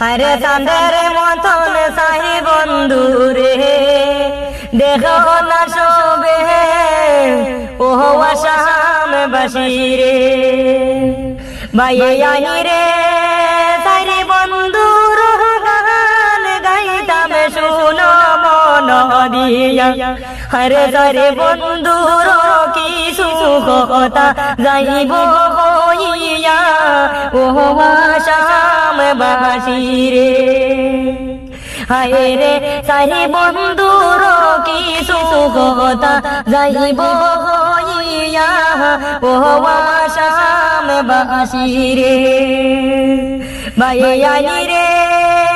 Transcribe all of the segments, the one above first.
হারে চাঁদের মতন সাহি বন্ধু রে দেখো না শোবে ও আসাম বাসি রে আই রে সারি বন্ধুর গান গাইতাম, শুনো মন দিয়া। হরে সারে বন্ধুর কি সুখতা যাইব হইয়া। ও আসাম বাসি রে। হায় রে সারি বন্ধুর কি সুখতা যাইব হইয়া। ও বাসি রে। ভাইয়াই রে।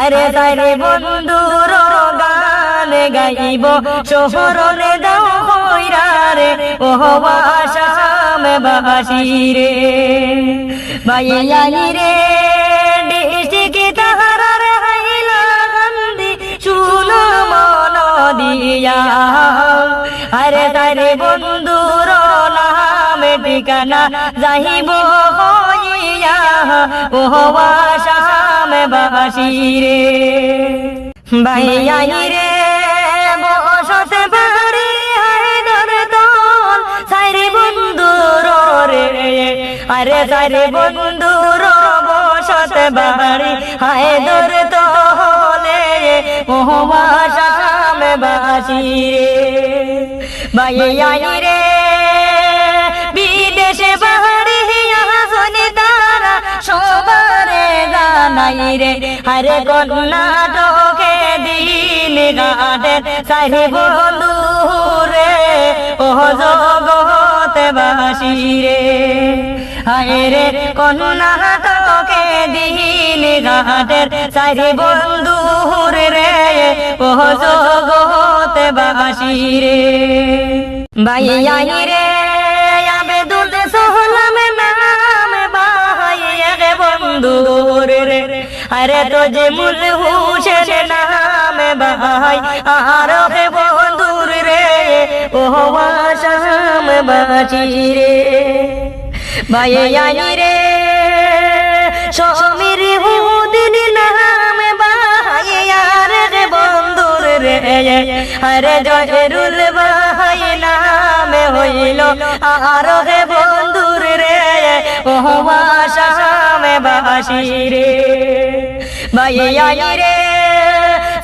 আরে তারে বন্ধুর গান গাইব শহরে দাও হইরা রে ও আসাম বাসি রে ভাইয়াই রে আরে তারে বন্ধুর নামে ঠিকানা যাইব ও আসাম বাসি রে ভাইয়াই রে, বসত বাড়ি হায়দর দল। সারি বন্ধুর রে, আরে সারি বন্ধুর বসত বাড়ি হায়দর দলে। আসাম বাসি রে ভাইয়াই রে, বিদেশে জানাই রে আরে কর্ণাটকে দিন গাটে সারি বন্ধু রে ও জগতে বাসি রে। হায় রে কর্ণাটকে দিন গাটের সারি বন্ধু রে, ও জগতে বাসি রে। ভাইয়াই রে আবেদুল সোহলাম নাম ভাই এক বন্ধু রে। আরে তো যে নাম ভাই আর হে বন্ধু রে। ও আসাম বাচি রে। ভাইয়াই রে। সমীর হুদিন নাম ভাই আর হে বন্ধু রে। আরে জয়রুল ভাই নামে হইল আর হে বন্ধুর আসামে বাসি রে ভাইয়াই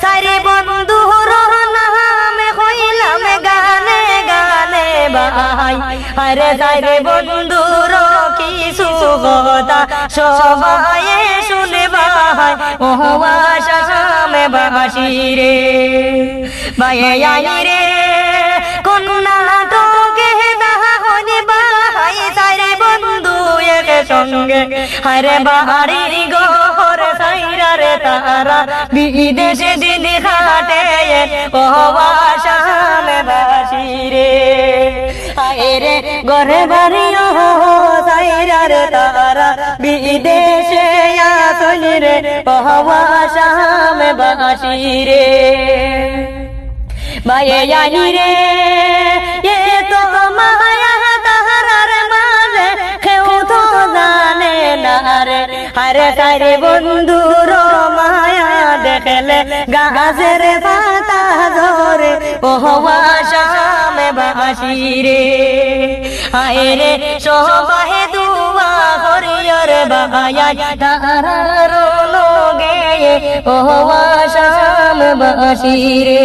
সারি বন্ধুর নামে হইলাম গানে গানে ভাই আরে সারি বন্ধুর কি সুগতা সবাই শুনে ভাই ও আসামে বাসি রে ভাইয়াই রে সঙ্গে। হরে বাড়ি গোর সাইরা রে তারা, বিদেশে দিন খাটে ও আসাম বাসি রে। রে গরে বাড়ি ও সাইরা রে তারা, বিদেশে আসন রে ও আসাম বাসি রে। মায়াই রে আরে তারে বন্ধুর মায়া দেখলে গাছের পাতা ধরে ও আসামে বাসি রে। আয় রে সবাই দুয়া হরিয়র বায়াই তাহার লোগে। ও আসাম বাসি রে।